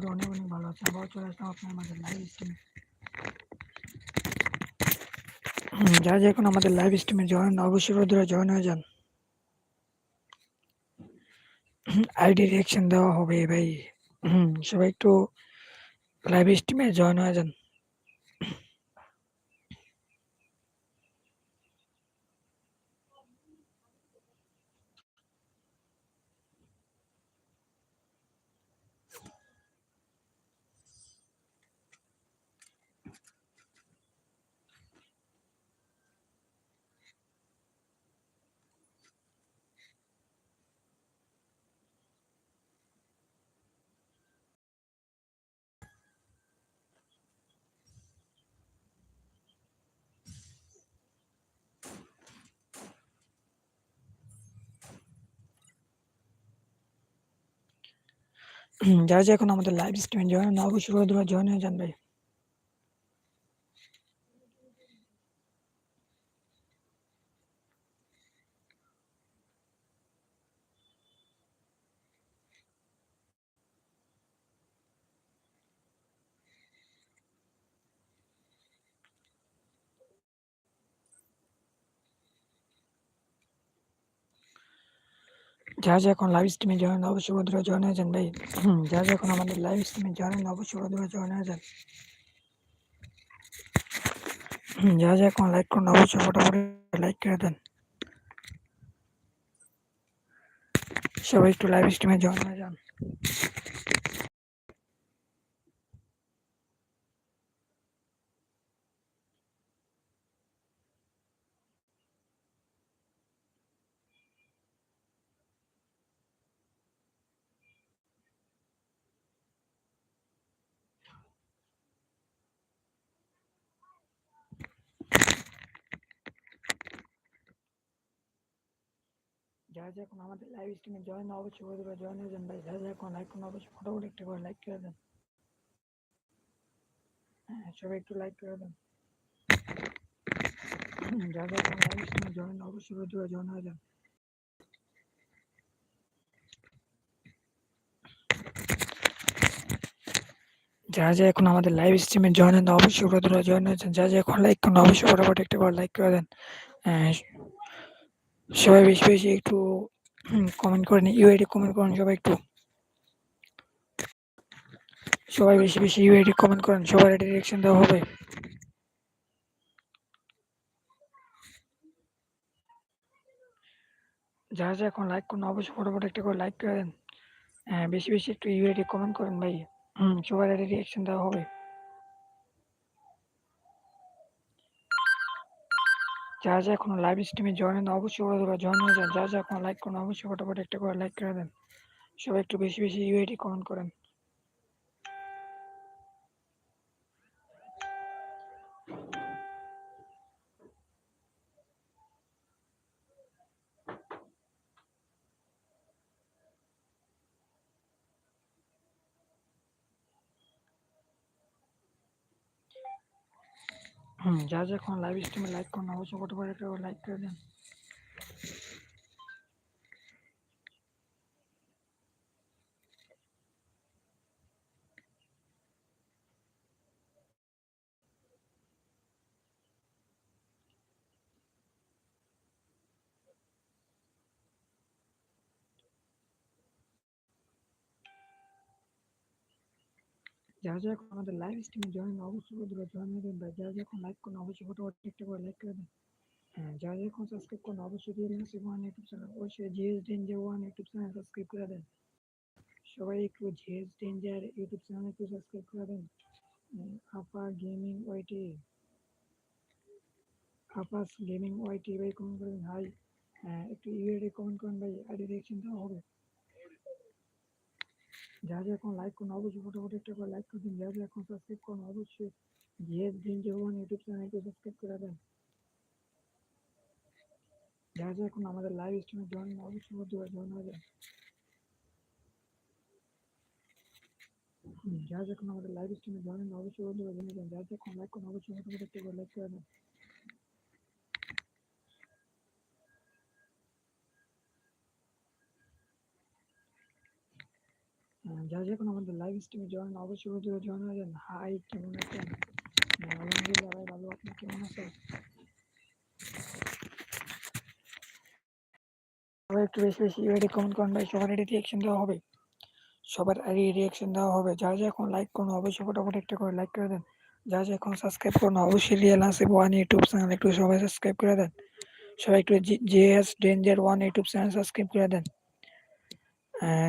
করি অনেক অনেক ভালো আছে। চলে আসলাম আপনার লাইভ স্ট্রিমে যারা যে এখন আমাদের লাইভ স্ট্রিমে জয়েন অবশ্যই জয়েন হয়ে যান। আইডি রিয়াকশন দেওয়া হবে ভাই। সবাই একটু লাইভ স্ট্রিমে জয়েন হয়ে যান। যারা যে এখন আমাদের লাইভ স্ট্রিমে জয়েন অবশ্যই জয়েন হয়ে যান ভাই। যারা যে এখন লাইভ স্ট্রিমে জয়েন অবশ্যই বন্ধুরা জয়েন হয়ে যান ভাই যারা যে এখন আমাদের লাইভ স্ট্রিমে জয়েন অবশ্যই বন্ধুরা জয়েন হয়ে যান যারা যে এখন লাইক করুন অবশ্যই ফটোফট লাইক করে দেন সবাই একটু লাইভ স্ট্রিমে জয়েন হয়ে যান যারা এখন আমাদের লাইভ স্ট্রিমে জয়েন অবশ্যই বন্ধুরা জয়েন হয়ে যান ভাই। যারা যে এখন করুন অবশ্যই ফটোফট একটা করে লাইক করে দেন। হ্যাঁ সবাই একটু লাইক করে দেন। যারা এখন লাইভ স্ট্রিমে জয়েন অবশ্যই বন্ধুরা জয়েন হয়ে যান। যারা যে এখন আমাদের লাইভ স্ট্রিমে জয়েন হন অবশ্যই বন্ধুরা জয়েন হয়েছেন যারা যে এখন লাইক করুন অবশ্যই ফটাফট একটা করে লাইক করে দেন। হ্যাঁ, সবাই বেশি বেশি একটু কমেন্ট করেন ইউআইডি কমেন্ট করেন সবাই একটু। সবাই বেশি বেশি ইউআইডি কমেন্ট করেন, সবার একটা রিয়াকশন দেওয়া হবে। যারা যা এখন লাইক করুন, অবশ্যই ফটোফট একটা করে লাইক করে দেন। হ্যাঁ বেশি বেশি একটু ইউআইডি কমেন্ট করেন ভাই। হুম সবার একটা রিয়াকশন দেওয়া হবে। যারা যা এখন লাইভ স্ট্রিমে জয়েন অবশ্যই ওরা জয়েন হয়ে যান যারা যা এখন লাইক করুন অবশ্যই ফটোফট একটা করে লাইক করে দেন। সবাই একটু বেশি বেশি ইউআইটি কমেন্ট করেন। হুম যা যা এখন লাইভ স্ট্রিমে লাইক করুন অবশ্যই ফটোফট একটা লাইক করে দেন। যারা যারা এখন আমাদের লাইভ স্ট্রিমে জয়েন অবশ্যই বন্ধুরা জয়েন হয়ে যান ভাই যারা যখন লাইক করুন। অবশ্যই ফটোফট একটা করে লাইক করে দেন। হ্যাঁ যারা যখন সাবস্ক্রাইব করুন। অবশ্যই real Nasib one YouTube channel অবশ্যই GS danger one YouTube channel subscribe করে দেন। সবাই একটু জিএস ডেঞ্জার ইউটিউব চ্যানেল একটু সাবস্ক্রাইব করে দেন। আপা গেমিং ওয়াইটি আপাস গেমিং ওয়াইটি ভাই কমেন্ট করবেন হাই হ্যাঁ একটু ইউআইডি কমেন্ট করেন, ভাই। আইডি রিয়াকশন দেওয়া হবে। যারা যারা এখন লাইক করুন, অবশ্যই ফটোফট একটা করে লাইক করে দিন। যারা যারা এখন সাবস্ক্রাইব করুন, অবশ্যই জিএস ডেঞ্জার ওয়ান ইউটিউব চ্যানেলকে সাবস্ক্রাইব করে দেন। যারা যারা এখন আমাদের লাইভ স্ট্রিমে জয়েন অবশ্যই বন্ধুরা জয়েন হয়ে যান যারা যখন আমাদের লাইভ স্ট্রিমে জয়েন অবশ্যই বন্ধুরা জয়েন যান যারা যখন লাইক করুন, অবশ্যই ফটোফট একটা করে লাইক করে দেন। যারা যখন আমাদের লাইভ স্ট্রিমে জয়েন অবশ্যই বন্ধুরা জয়েন হয়ে যান। হাই কেমন আছেন? আলহামদুলিল্লাহ, ভাই, ভালো। আপনি কেমন আছেন? সবাই একটু বেশি বেশি ইউআইডি কমেন্ট করেন, ভাই। সবার এটি রিয়াকশন দেওয়া হবে। সবার আগে রিয়াকশন দেওয়া হবে। যা যা এখন লাইক করুন, অবশ্যই ফটোফট একটা করে লাইক করে দেন। যা যা এখন সাবস্ক্রাইব করুন, অবশ্যই real Asif one YouTube channel একটু সবাই সাবস্ক্রাইব করে দেন। সবাই একটু JS danger one YouTube channel subscribe করে দেন।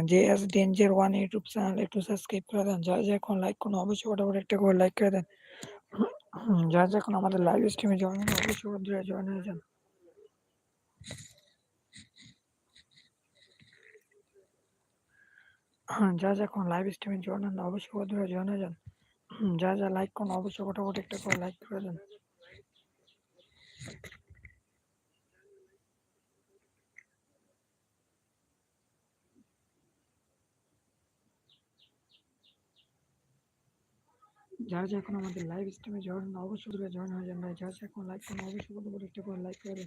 JS danger one YouTube channel একটু সাবস্ক্রাইব করে দেন যা যা এখন লাইক করুন অবশ্যই ফটোফট একটা করে লাইক করে দেন যা যা এখন আমাদের লাইভ স্ট্রিমে জয়েন হন অবশ্যই বন্ধুরা জয়েন হয়ে যান যা যা এখন লাইভ স্ট্রিমে জয়েন হন অবশ্যই বন্ধুরা জয়েন হয়ে যান যা যা লাইক করুন অবশ্যই ফটোফট একটা করে লাইক করে দেন যারা যা এখন আমাদের লাইভ স্ট্রিমে জয়েন অবশ্যই দূরে জয়েন হয়ে যান যারা যা এখন লাইক করুন, অবশ্যই ফটোফট একটা করে লাইক করে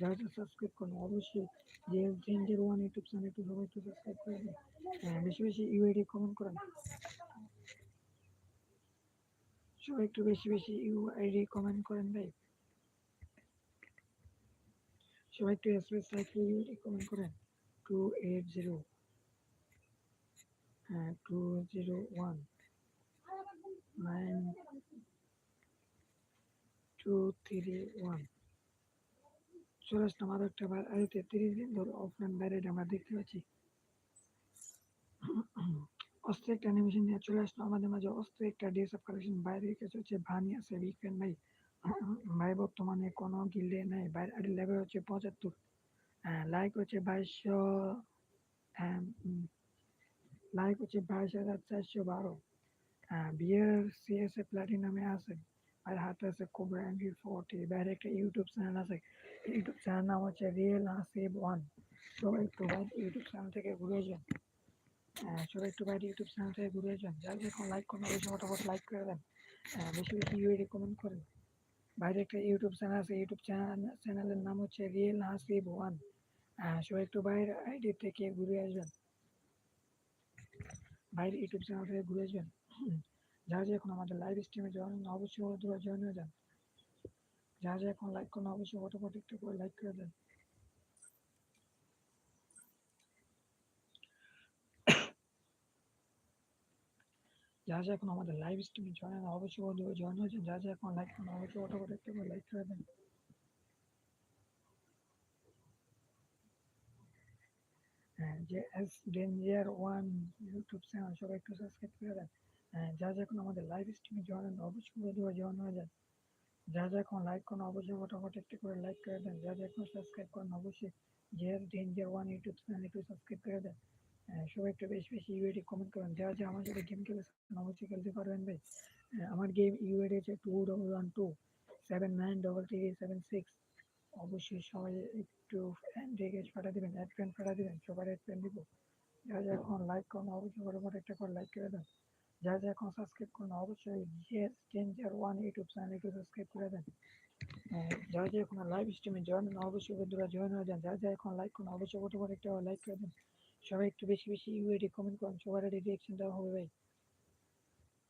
যারা যা সাবস্ক্রাইব করুন, অবশ্যই যে জেন্ডের ওয়ান ইউটিউব চ্যানেল একটু সবাই একটু সাবস্ক্রাইব করে দেন। বেশি বেশি ইউআইডি কমেন্ট করেন। সবাই একটু বেশি বেশি ইউআইডি কমেন্ট করেন ভাই। সবাই একটু এসএস লাইক ইউআইডি কমেন্ট করেন। টু এইট জিরো হ্যাঁ two zero one nine two three one চলে আসলাম আরও একটা বার আরে তেত্রিশ দিন ধরে অফলাইন বাইরে আমরা দেখতে পাচ্ছি অস্ত্র একটা অ্যানিমেশন নিয়ে চলে আসলো আমাদের মাঝে অস্ত্র একটা ডেস অফ কালেকশন বাইরে কাছে হচ্ছে ভানি আছে উইকেন্ড ভাই ভাই বর্তমানে কোনো গিল্ডে নেই বাইরে আর লেভেল হচ্ছে পঁচাত্তর লাইক হচ্ছে বাইশশো লাইক হচ্ছে বাইশ হাজার চারশো বারো বিয়ের সিএসএ প্ল্যাটিনামে আছে আর হাতে আছে কোবরা এমভি ফোরটি বাইরে একটা ইউটিউব চ্যানেল আছে ইউটিউব চ্যানেল নাম হচ্ছে রিয়েল হাসিব ওয়ান সবাই একটু ইউটিউব চ্যানেল থেকে ঘুরে যান সবাই একটু বাইরে ইউটিউব চ্যানেল থেকে ঘুরে যান যার যখন লাইক করুন বেশি ফটোফট লাইক করে দেন বেশি বেশি ইউআইডি কমেন্ট করেন বাইরে একটা ইউটিউব চ্যানেল আছে ইউটিউব চ্যানেল চ্যানেলের নাম হচ্ছে রিয়েল হাসিব ওয়ান সবাই একটু বাইরে আইডি থেকে ঘুরে আসবেন বাইরে ইউটিউব চ্যানেল থেকে ঘুরে আসবেন যারা যে এখন আমাদের লাইভ স্ট্রিমে জয়েন, অবশ্যই জয়েন হয়ে যান যারা যে এখন লাইক করুন, অবশ্যই ফটোফট একটু করে লাইক করে দেন। যারা যা এখন আমাদের লাইভ স্ট্রিমে জয়েন, অবশ্যই বন্ধুরা জয়েন হয়েছেন যারা যা এখন লাইক করুন, অবশ্যই অটো করে লাইক করে দেন। হ্যাঁ যে S danger one YouTube channel সবাই একটু সাবস্ক্রাইব করে দেন। হ্যাঁ যা যা এখন আমাদের লাইভ স্ট্রিমে জয়েন অবশ্যই বন্ধুরা জয়েন হয়ে যান। যা যা এখন লাইক করুন, অবশ্যই ফটোফট একটু করে লাইক করে দেন। যা যা এখন সাবস্ক্রাইব করুন, অবশ্যই যে S danger one YouTube channel একটু সাবস্ক্রাইব করে দেন। সবাই একটু বেশি বেশি ইউএডি কমেন্ট করুন। যারা যারা আমার সাথে গেম খেলেছেন অবশ্যই খেলতে পারবেন ভাই। আমার গেম ইউএডি হচ্ছে two double one two seven nine double three seven six অবশ্যই সবাই একটু রিকোয়েস্ট পাঠিয়ে দেবেন অ্যাড ফ্রেন্ড পাঠিয়ে দেবেন, সবার অ্যাড ফ্রেন্ড দিব। যারা যা এখন লাইক করুন, অবশ্যই ফটোফট একটা করে লাইক করে দেন। যারা যা এখন সাবস্ক্রাইব করুন অবশ্যই GS danger one YouTube channel একটু সাবস্ক্রাইব করে দেন যারা যা এখন লাইভ স্ট্রিমে জয়েন অবশ্যই বন্ধুরা জয়েন হয়ে যান যারা যা এখন লাইক করুন অবশ্যই ফটোফট একটা লাইক করে দেন সবাই একটু বেশি বেশি ইউআইডি কমেন্ট করুন সবার আইডি রিয়াকশন দেওয়া হবে ভাই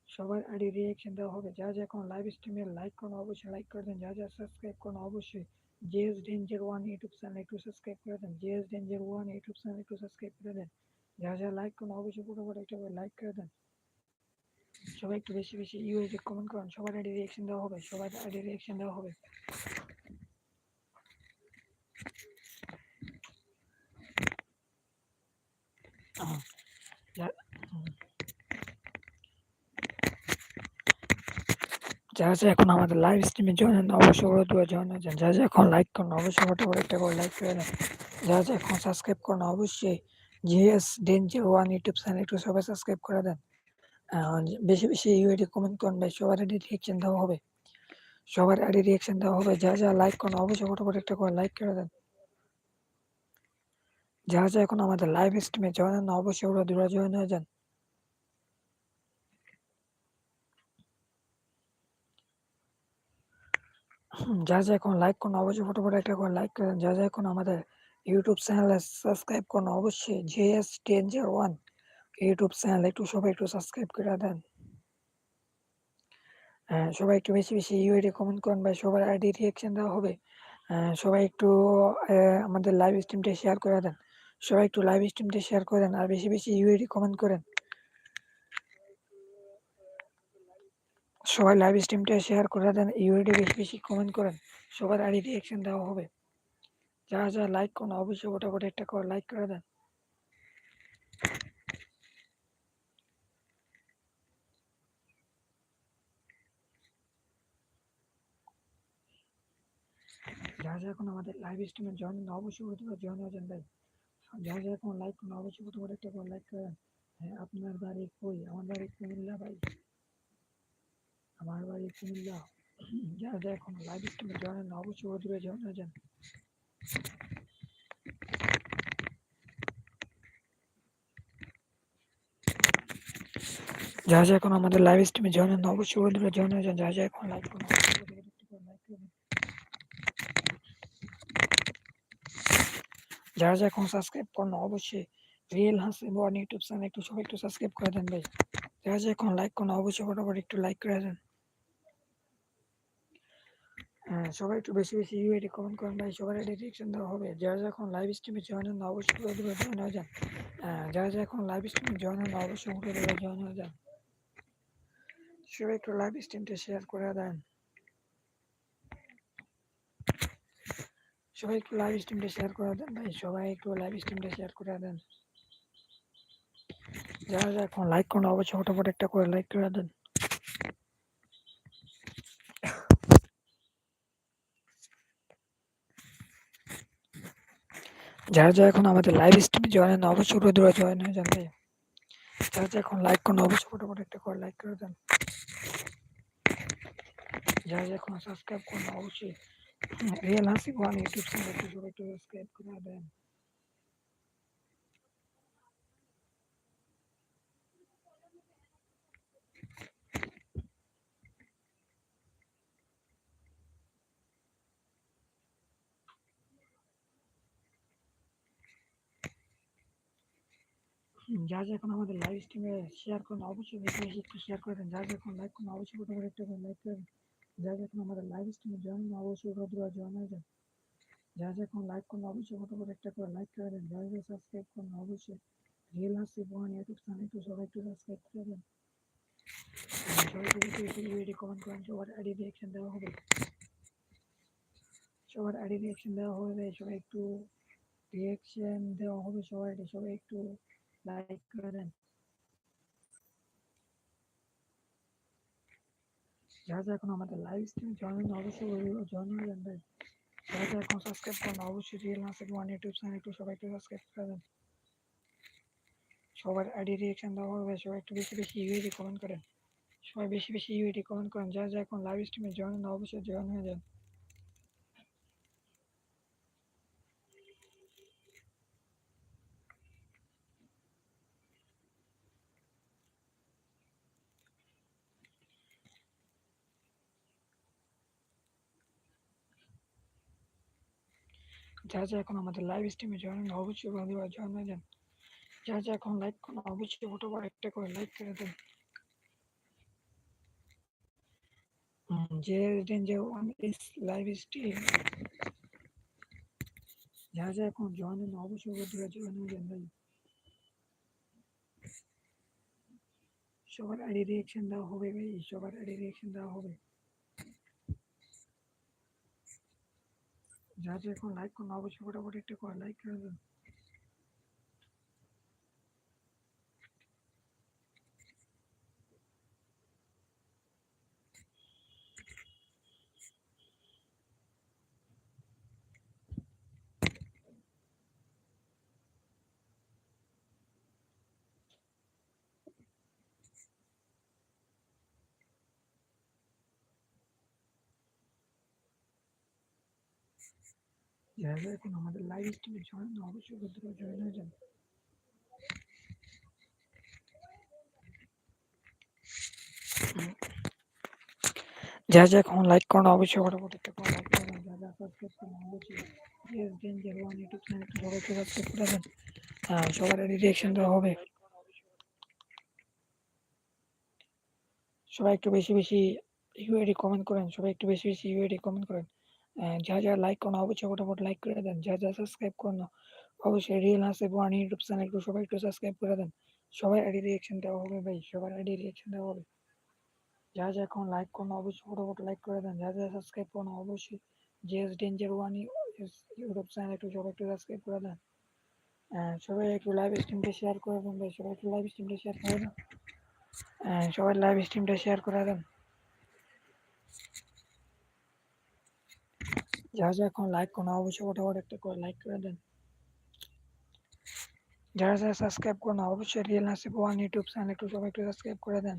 সবার আইডি রিয়াকশন দেওয়া হবে যা যা এখন লাইভ স্ট্রিমে লাইক করুন অবশ্যই লাইক করে দেন যা যা সাবস্ক্রাইব করুন অবশ্যই JS danger one YouTube channel একটু সাবস্ক্রাইব করে দেন JS danger one YouTube channel একটু সাবস্ক্রাইব করে দেন যা যা লাইক করুন অবশ্যই ফটোফট একটা লাইক করে দেন সবাই একটু বেশি বেশি ইউআইডি কমেন্ট করুন। সবার আইডি রিয়াকশন দেওয়া হবে, সবার আইডি রিয়াকশন দেওয়া হবে। যারা যা এখন আমাদের লাইভ স্ট্রিমে জয়েন হন, অবশ্যই করে দেওয়া জয়েন হয়ে যান। যারা যা এখন লাইক করুন, অবশ্যই ফটোফট একটা করে লাইক করে দেন যারা যা এখন সাবস্ক্রাইব করুন, অবশ্যই GS danger one YouTube channel একটু সবাই সাবস্ক্রাইব করে দেন। বেশি বেশি ইউআইডি কমেন্ট ভাই। সবার আইডি রিয়াকশন দেওয়া হবে। সবার আইডি রিয়াকশন দেওয়া হবে। যা যা লাইক করুন, অবশ্যই ফটোফট একটা করে লাইক করে দেন। যারা যা এখন আমাদের লাইভ স্ট্রিমে জয়েন অবশ্যই ওরা দূরে জয়েন হয়ে যান। যা যা এখন লাইক করুন, অবশ্যই ফটোফট একটা করে লাইক করেন যা যা এখন আমাদের ইউটিউব চ্যানেলে সাবস্ক্রাইব করুন, অবশ্যই JS danger one YouTube channel একটু সবাই একটু সাবস্ক্রাইব করে দেন। হ্যাঁ সবাই একটু বেশি বেশি ইউআইডি কমেন্ট করেন ভাই, সবার আইডি রিয়াকশন দেওয়া হবে। সবাই একটু আমাদের লাইভ স্ট্রিমটা শেয়ার করে দেন। সবাই একটু লাইভ স্ট্রিমটা শেয়ার করেন আর বেশি বেশি ইউআইডি কমেন্ট করেন। সবাই লাইভ স্ট্রিমটা শেয়ার করে দেন ইউআইডি বেশি বেশি কমেন্ট করেন, সবার আইডি রিয়াকশন দেওয়া হবে। যারা যারা লাইক করুন, অবশ্যই ওটা করে একটা করে লাইক করে দেন। যারা যারা এখন আমাদের লাইভ স্ট্রিমে জয়েন অবশ্যই হতে পারে জয়েন হয়ে যান ভাই যারা যারা এখন লাইক করুন অবশ্যই হতে পারে একটা করে লাইক করে দেন হ্যাঁ আপনার বাড়ি কই? আমার বাড়ি কুমিল্লা ভাই। আমার বাড়ি কুমিল্লা। যারা যারা এখন লাইভ স্ট্রিমে জয়েন অবশ্যই হতে পারে জয়েন হয়ে যান যারা যা এখন আমাদের লাইভ স্ট্রিমে জয়েন হন অবশ্যই বন্ধুরা জয়েন হয়ে যান যারা যা এখন লাইক করুন যারা যা এখন সাবস্ক্রাইব করুন অবশ্যই real Hasib one YouTube channel একটু সবাই একটু সাবস্ক্রাইব করে দেন ভাই। যারা যা এখন লাইক করুন অবশ্যই ফটোফট একটু লাইক করে দেন। হ্যাঁ সবাই একটু বেশি বেশি ইউআইডি কমেন্ট করেন ভাই, সবার আইডি রিয়েকশন দেওয়া হবে। যারা যা এখন লাইভ স্ট্রিমে জয়েন হন অবশ্যই জয়েন হয়ে যান। যারা যা এখন লাইভ স্ট্রিমে জয়েন হন অবশ্যই জয়েন হয়ে যান। সবাই একটু লাইভ স্ট্রিমটা শেয়ার করে দেন। সবাই একটু লাইভ স্ট্রিমটা শেয়ার করে দেন ভাই সবাই একটু লাইভ স্ট্রিমটা শেয়ার করে দেন। যারা যারা এখন লাইক করুন অবশ্যই ফটোফট একটা করে লাইক করে দেন। যারা যারা এখন আমাদের লাইভ স্ট্রিমে জয়েন অবশ্যই দূরে জয়েন হয়ে যান ভাই। যারা যারা এখন লাইক করুন অবশ্যই ফটোফট একটা করে লাইক করে দেন। যারা যারা এখন সাবস্ক্রাইব করুন অবশ্যই রিয়েল হাসি ওয়ান ইউটিউব চ্যানেলটি সবাই একটু সাবস্ক্রাইব করে দেন যা যা এখন আমাদের লাইভ স্ট্রিমে শেয়ার করুন, অবশ্যই বেশি বেশি একটু শেয়ার করে দেন। যা যা এখন লাইক করুন, অবশ্যই ফটোফট একটা করে লাইক করে যা যা এখন আমাদের লাইভ স্ট্রিমে জয়েন অবশ্যই ফটোফট জয়েন হয়ে যান। যা যা এখন লাইক করুন অবশ্যই ফটোফট একটা করে লাইক করে দেন। যা যা সাবস্ক্রাইব করুন অবশ্যই রিয়েল হাসি ওয়ান ইউটিউব চ্যানেল একটু সবাই একটু সাবস্ক্রাইব করে দেন। সবাই কমেন্ট করেন, সবার আইডি রিয়াকশন দেওয়া হবে। সবার আইডি রিয়াকশন দেওয়া হবে, সবাই একটু রিয়াকশন দেওয়া হবে সবাই সবাই একটু লাইক করে দেন। যারা যারা এখন আমাদের লাইভ স্ট্রিম জয়েন অবশ্যই জয়েন হয়ে যান ভাই যারা যারা এখন সাবস্ক্রাইব করেন, অবশ্যই real Nasik one YouTube channel একটু সবাই একটু সাবস্ক্রাইব করে সবার আইডি রিয়েকশান দেওয়া হবে, সবাই একটু বেশি বেশি ইউএডি কমেন্ট করেন। সবাই বেশি বেশি ইউএডি কমেন্ট করেন। যারা যারা এখন লাইভ স্ট্রিমে জয়েন অবশ্যই জয়েন হয়ে যান। যা যা এখন আমাদের লাইভ স্ট্রিমে জয়েন অবশ্যই বন্ধুরা জয়েন হয়ে যান। যা যা এখন লাইক করুন, অবশ্যই ফটোবার একটা করে লাইক করে দেন। যে রেঞ্জে ওয়ান ইস লাইভ স্ট্রিম যা যা এখন জয়েন হন অবশ্যই বন্ধুরা জয়েন হয়ে যান ভাই। সবার আইডি রিয়েকশন দেওয়া হবে ভাই, সবার আইডি রিয়েকশন দেওয়া হবে। যা যা এখন লাইক করুন অবশ্যই ফটাফট একটা করে লাইক করে দেন। যারা এখন আমাদের লাইভ স্ট্রিমে জয়েন অবশ্যই কিন্তু জয়েন হয়ে যান যা যা এখন লাইক করুন অবশ্যই ফটোফট একটা করে লাইক করুন যা যা সাবস্ক্রাইব করুন অবশ্যই প্লিজ দেন যে ওয়ান ইউটিউব চ্যানেলটি সবাইকে সাবস্ক্রাইব করে দেন। সবার রিয়াকশনটা হবে। সবাই একটু বেশি বেশি ইউএডি কমেন্ট করেন, সবাই একটু বেশি বেশি ইউএডি কমেন্ট করেন। যা যা লাইক করো অবশ্যই ফটোফট লাইক করে দেন যা যা সাবস্ক্রাইব করুন অবশ্যই রিয়েল হাসে ওয়ান ইউটিউব চ্যানেলকে সবাই একটু সাবস্ক্রাইব করে দেন সবাই আইডি রিয়েকশন দেওয়া হবে ভাই সবার আইডি রিয়েকশন দেওয়া হবে যা যা এখন লাইক করুন অবশ্যই ফটোফট লাইক করে দেন যা যা সাবস্ক্রাইব করুন অবশ্যই JS danger one YouTube channel একটু সবাই একটু সাবস্ক্রাইব করে দেন সবাই একটু লাইভ স্ট্রিমটা শেয়ার করে দেন ভাই সবাই একটু লাইভ স্ট্রিমটা শেয়ার করে দেন সবাই লাইভ স্ট্রিমটা শেয়ার করে দেন যারা যারা এখন লাইক করুন, অবশ্যই ফটাফট একটা করে লাইক করে দেন। যারা যারা সাবস্ক্রাইব করুন, অবশ্যই real Nasib one YouTube channel একটু সবাই একটু সাবস্ক্রাইব করে দেন।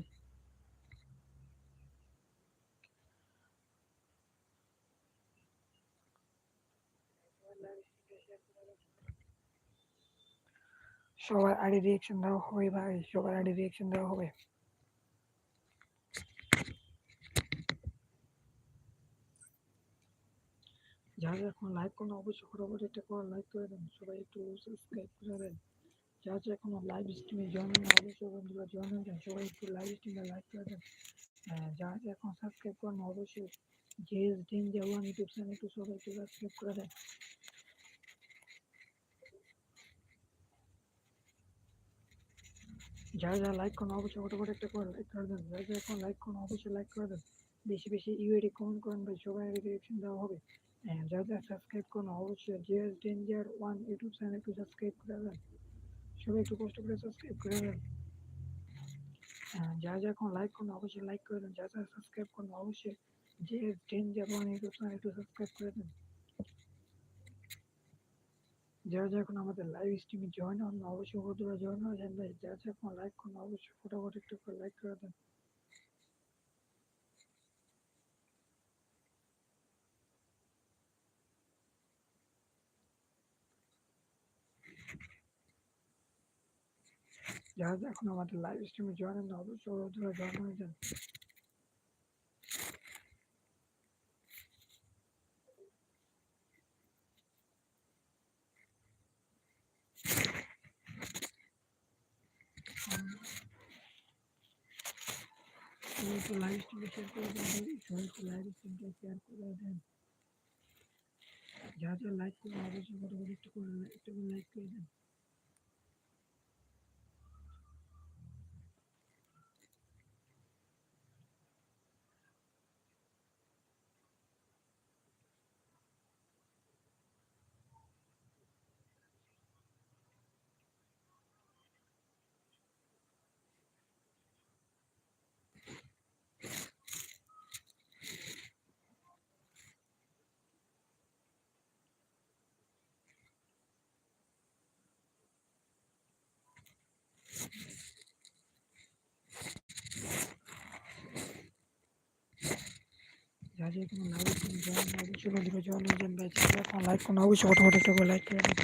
সবার আইডি রিয়েকশন দেওয়া হবে ভাই, সবার আইডি রিয়েকশন দেওয়া হবে। যারা এখন লাইক করুন অবশ্যই ফটাফট একটা করে লাইক করে দেন, সবাই একটু সাবস্ক্রাইব করে দেন যারা যারা এখনও লাইভ স্ট্রিমে জয়েন হন অবশ্যই বন্ধুরা জয়েন হয়ে সবাই একটু লাইভ স্ট্রিমে লাইক করে দেন। যারা যারা এখন সাবস্ক্রাইব করেন, অবশ্যই JS danger one YouTube channel একটু সবাই একটু সাবস্ক্রাইব করে দেন। যারা যারা লাইক করুন, অবশ্যই ফটোফট একটা করে লাইক করে দেন। যারা এখন লাইক করুন, অবশ্যই লাইক করে দেন। বেশি বেশি ইউআইডি কমেন্ট করেন ভাই, সবাই রিয়েকশন দেওয়া হবে। যারা সাবস্ক্রাইব করুন অবশ্যই JS danger one YouTube channel একটু সাবস্ক্রাইব করে দেন সবাই একটু কষ্ট করে সাবস্ক্রাইব করে দেন যারা যারা এখন লাইক করুন অবশ্যই লাইক করে দেন যারা যারা সাবস্ক্রাইব করুন অবশ্যই JS danger one YouTube channel একটু সাবস্ক্রাইব করে দেন যারা যারা এখন আমাদের লাইভ স্ট্রিমে জয়েন হন অবশ্যই বন্ধুরা জয়েন হয়ে যান যারা যারা এখন লাইক করুন অবশ্যই ফটাফট একটু করে লাইক করে দেন যারা যারা এখন আমাদের লাইভ স্ট্রিমে জয়েন হন অবশ্যই বন্ধুরা জয়েন হয়ে যান একটু লাইভ স্ট্রিমে শেয়ার করে দেন সবাই একটু লাইভ স্ট্রিমটা শেয়ার করে দেন যারা যারা লাইক করুন অবশ্যই ফটোফট একটু করে একটু করে অবশ্যই বন্ধুরা জয়েন হয়ে যান ভাই যারা এখন লাইক করুন অবশ্যই ফটোফট একটা করে লাইক করে দেন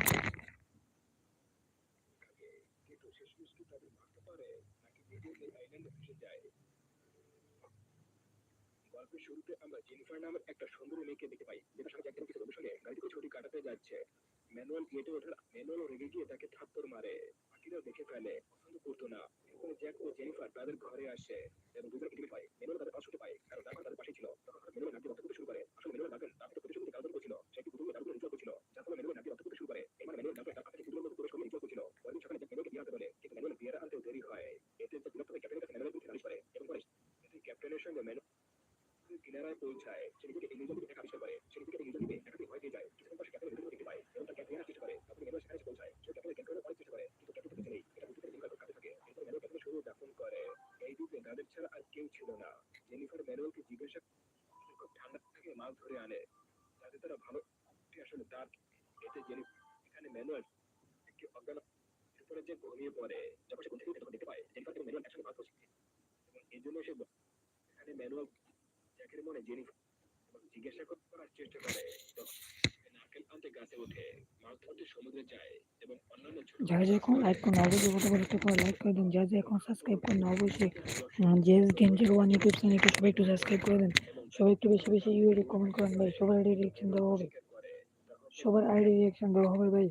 গল্পের শুরুতে আমরা জেনিফার নামের একটা সুন্দরী মেয়েকে দেখতে পাই যেটা সঙ্গে জ্যাকের কিছু সঙ্গে গাড়িতে ছুটি কাটাতে যাচ্ছে ম্যানুয়াল গেটে ওঠার ম্যানুয়াল রেগে গিয়ে তাকে থাপ্পড় মারে বাকিরা দেখে ফেলে পছন্দ করতো না এরপরে জ্যাক ও জেনিফার তাদের ঘরে আসে এবং দুজন এটিকে পায় ম্যানুয়াল তাদের পাশ হতে পায় কারণ তারপর তাদের পাশে ছিল তখন ম্যানুয়াল নাকি রক্ত করতে শুরু করে আসলে ম্যানুয়াল নাগেন তার থেকে প্রতিশোধ কারণ করছিল সে একটি পুতুল তার উপর নির্ভর করছিল যার ফলে ম্যানুয়াল নাকি রক্ত করতে শুরু করে এই মানে ম্যানুয়াল নাকি তার কাছে পুতুলের মতো প্রবেশ করে নির্ভর করছিল পরদিন সকালে জ্যাক ম্যানুয়ালকে বিয়ে আনতে বলে কিন্তু ম্যানুয়াল বিয়ের আনতেও দেরি হয় এতে জ্যাক বিরক্ত হয়ে ক্যাপ্টেনের কাছে ম্যানুয়ালের বিরুদ্ধে নালিশ করে এবং পরে এতে ক্যাপ্টেনের সঙ্গে ম্যানুয়াল কিনারায় পৌঁছায় সে নিজেকে ইংরেজি লিপি দেখা আবিষ্কার করে সে নিজেকে ইংরেজি লিপি একাধিক ভয় পেয়ে যায় কিছুক্ষণ পর সে ক্যাপ্টেনের ভিডিও দেখতে পায় এবং তার ক্যাপ্টেনের চেষ্টা করে তারপর ম্যানুয়াল সেখানে পৌঁছায় সে ক্যাপ্টেনের ক্যাপ্টেনের অনেক চেষ্টা করে কিন্তু ক্যাপ্টেন বেঁচে নেই এটা বুঝতে পেরে দিনকাল কাটতে থাকে এরপর ম্যানুয়াল ক্যাপ্টেনের শরীর দাফন করে এই দ্বীপে তাদের ছাড়া আর কেউ ছিল না জেনিফার ম্যানুয়ালকে জিজ্ঞাসা খুব ঠান্ডা থেকে মাছ ধরে আনে। যাতে তারা ভালো আসলে তার এতে জেনিফার এখানে ম্যানুয়াল একটি অজ্ঞান এরপরে যে ঘুমিয়ে পড়ে যখন সে ঘুম থেকে দেখতে পায় জেনিফার এবং ম্যানুয়াল একসঙ্গে মাছ ধরছে এবং এই জন্য সে এখানে ম্যানুয়াল জ্যাকের মনে জেনিফার জিজ্ঞাসা করার চেষ্টা করে নারকেল আনতে গাছে ওঠে মাছ ধরতে সমুদ্রে যায় এবং অন্যান্য যারা যারা এখন লাইক করুন অবশ্যই ফটোফট একটা করে লাইক করে দেন। যারা যারা এখন সাবস্ক্রাইব করুন অবশ্যই ওয়ান ইউটিউব সবাই একটু সাবস্ক্রাইব করে দেন। সবাই একটু বেশি বেশি ইউআইডি কমেন্ট করেন ভাই। সবার আইডি রিয়েকশন দেওয়া হবে। সবার আইডি রিয়েকশন দেওয়া হবে ভাই।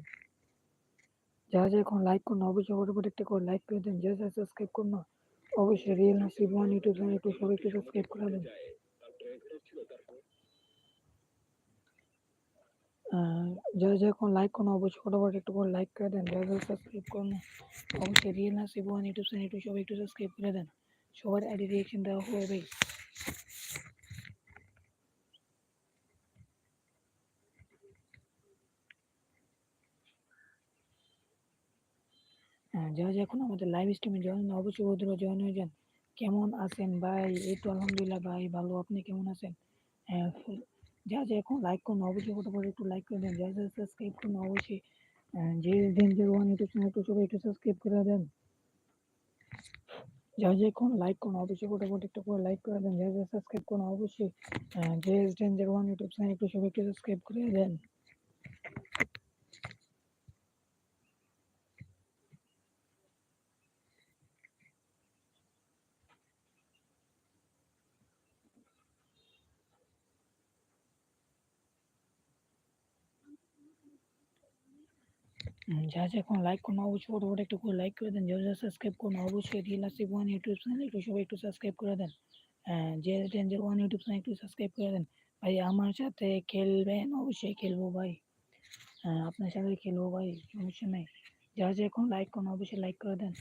যারা যারা এখন লাইক করুন অবশ্যই ফটোফট একটা করে লাইক করে দেন। যারা যারা সাবস্ক্রাইব করুন অবশ্যই রিয়েল না নাসিব ওয়ান ইউটিউব চ্যানেল একটু সবাই একটু সাবস্ক্রাইব করে দেন। যারা যারা এখন লাইক করুন অবশ্যই ফটোফট একটু করে লাইক করে দেন। যারা যারা সাবস্ক্রাইব করুন অবশ্যই রিয়েল না নাসিব ওয়ান ইউটিউব চ্যানেল একটু সবাই একটু সাবস্ক্রাইব করে দেন। সবার আইডি রিয়েকশন দেওয়া হবে হ্যাঁ, যারা এখন আমাদের লাইভ স্ট্রিমে জয়েন অবশ্যই বন্ধুরা জয়েন হয়ে যান। কেমন আছেন ভাই? এই তো আলহামদুলিল্লাহ ভাই, ভালো। আপনি কেমন আছেন? যা যা এখন লাইক করুন অবশ্যই ফটোফট একটু লাইক করে দেন। যা যা সাবস্ক্রাইব করুন অবশ্যই যে ডেঞ্জার ওয়ান ইউটিউব চ্যানেল একটু সবাই একটু সাবস্ক্রাইব করে দেন। যা যা এখন লাইক করুন অবশ্যই ফটোফট একটু করে লাইক করে দেন। যা যা সাবস্ক্রাইব করুন অবশ্যই যে ডেঞ্জার ওয়ান ইউটিউব চ্যানেল একটু সবাই একটু সাবস্ক্রাইব করে দেন। যারা যা এখন লাইক করুন অবশ্যই ফটোফট একটু করে লাইক করে দেন। যারা যারা সাবস্ক্রাইব করুন অবশ্যই real Asif one YouTube channel একটু সবাই একটু সাবস্ক্রাইব করে দেন। হ্যাঁ, যে ডেঞ্জার ওয়ান ইউটিউব চ্যানেল একটু সাবস্ক্রাইব করে দেন। ভাই আমার সাথে খেলবেন? অবশ্যই খেলব ভাই। হ্যাঁ আপনার সাথে খেলব ভাই সমস্যা নেই। যারা যারা এখন লাইক করুন অবশ্যই লাইক করে দেন।